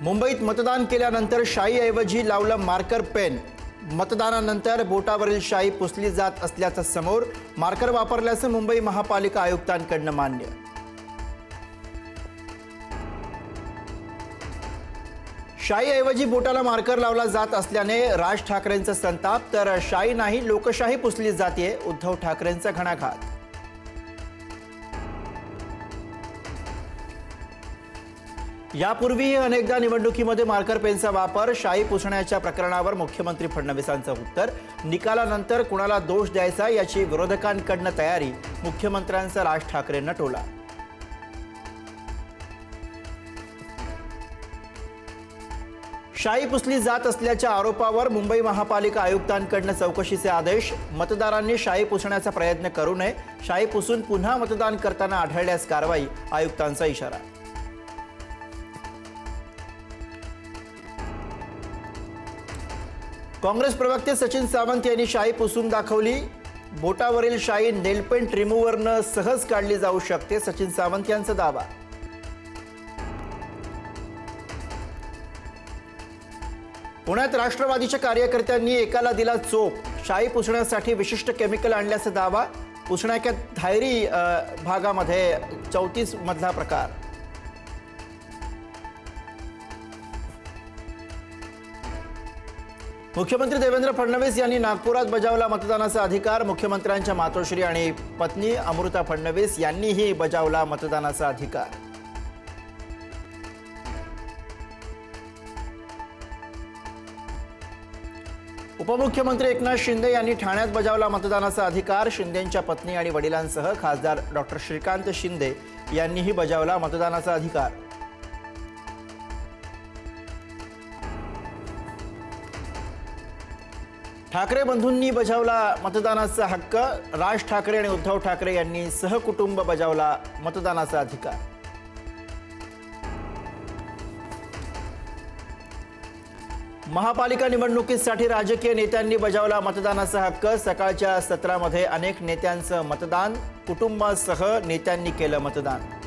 मुंबईत मतदान केल्यानंतर शाईऐवजी लावलं मार्कर पेन. मतदानानंतर बोटावरील शाई पुसली जात असल्याचं समोर मार्कर वापरल्याचं मुंबई महापालिका आयुक्तांकडनं मान्य. शाईऐवजी बोटाला मार्कर लावला जात असल्याने राज ठाकरेंचा संताप तर शाई नाही लोकशाही पुसली जाते उद्धव ठाकरेंचा घणाघात. यापूर्वीही अनेकदा निवडणुकीमध्ये मार्कर पेनचा वापर शाई पुसण्याच्या प्रकरणावर मुख्यमंत्री फडणवीसांचं उत्तर. निकालानंतर कुणाला दोष द्यायचा याची विरोधकांकडनं तयारी मुख्यमंत्र्यांचा राज ठाकरेंना टोला. शाई पुसली जात असल्याच्या आरोपावर मुंबई महापालिका आयुक्तांकडनं चौकशीचे आदेश. मतदारांनी शाई पुसण्याचा प्रयत्न करू नये. शाई पुसून पुन्हा मतदान करताना आढळल्यास कारवाई आयुक्तांचा इशारा. काँग्रेस प्रवक्ते सचिन सावंत यांनी शाई पुसून दाखवली. बोटावरील शाई नेलपेंट रिमूव्हरनं सहज काढली जाऊ शकते सचिन सावंत यांचा दावा. पुण्यात राष्ट्रवादीच्या कार्यकर्त्यांनी एकाला दिला चोप. शाई पुसण्यासाठी विशिष्ट केमिकल आणल्याचा दावा. पुसण्याच्या धायरी भागामध्ये चौतीस मधला प्रकार. मुख्यमंत्री देवेंद्र फडणवीस यांनी नागपुरात बजावला मतदानाचा अधिकार. मुख्यमंत्र्यांच्या मातोश्री आणि पत्नी अमृता फडणवीस यांनीही बजावला मतदानाचा अधिकार. उपमुख्यमंत्री एकनाथ शिंदे यांनी ठाण्यात बजावला मतदानाचा अधिकार. शिंदेंच्या पत्नी आणि वडिलांसह खासदार डॉक्टर श्रीकांत शिंदे यांनीही बजावला मतदानाचा अधिकार. ठाकरे बंधूंनी बजावला मतदानाचा हक्क. राज ठाकरे आणि उद्धव ठाकरे यांनी सहकुटुंब बजावला मतदानाचा अधिकार. महापालिका निवडणुकीसाठी राजकीय नेत्यांनी बजावला मतदानाचा हक्क. सकाळच्या सत्रामध्ये अनेक नेत्यांचं मतदान कुटुंबासह नेत्यांनी केलं मतदान.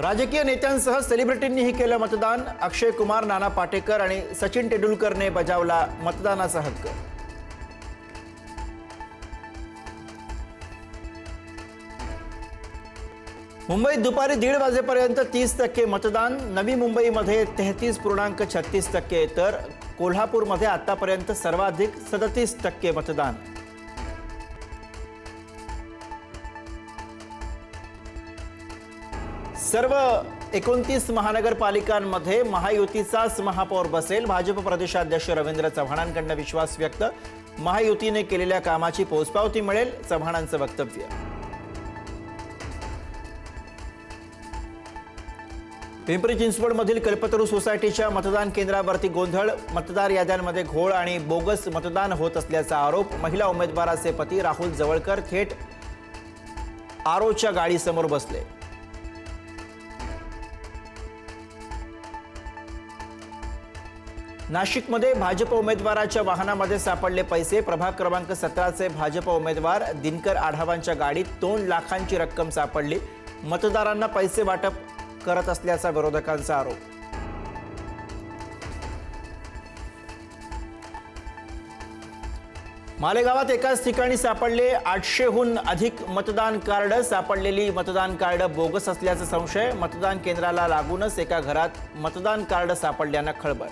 राजकीय नेत्यांसह सेलिब्रिटींनीही केलं मतदान. अक्षय कुमार नाना पाटेकर आणि सचिन तेंडुलकरने बजावला मतदानाचा हक्क. मुंबईत दुपारी दीड वाजेपर्यंत तीस टक्के मतदान. नवी मुंबईमध्ये तेहतीस पूर्णांक छत्तीस टक्के. तर कोल्हापूरमध्ये आतापर्यंत सर्वाधिक सदतीस टक्के मतदान. सर्व एकोणतीस महानगरपालिकांमध्ये महायुतीचाच महापौर बसेल. भाजप प्रदेशाध्यक्ष रवींद्र चव्हाणांकडनं विश्वास व्यक्त. महायुतीने केलेल्या कामाची पोचपावती मिळेल चव्हाणांचं वक्तव्य. पिंपरी चिंचवडमधील कल्पतरू सोसायटीच्या मतदान केंद्रावरती गोंधळ मतदार याद्यांमध्ये घोळ आणि बोगस मतदान होत असल्याचा आरोप महिला उमेदवाराचे पती राहुल जवळकर थेट आरोच्या गाडीसमोर बसले. नाशिकमध्ये भाजप उमेदवाराच्या वाहनामध्ये सापडले पैसे. प्रभाग क्रमांक सतराचे भाजप उमेदवार दिनकर आढावांच्या गाडीत दोन लाखांची रक्कम सापडली. मतदारांना पैसे वाटप करत असल्याचा विरोधकांचा आरोप. मालेगावात एकाच ठिकाणी सापडले आठशेहून अधिक मतदान कार्ड. सापडलेली मतदान कार्ड बोगस असल्याचा संशय. मतदान केंद्राला लागूनच एका घरात मतदान कार्ड सापडल्यानं खळबळ.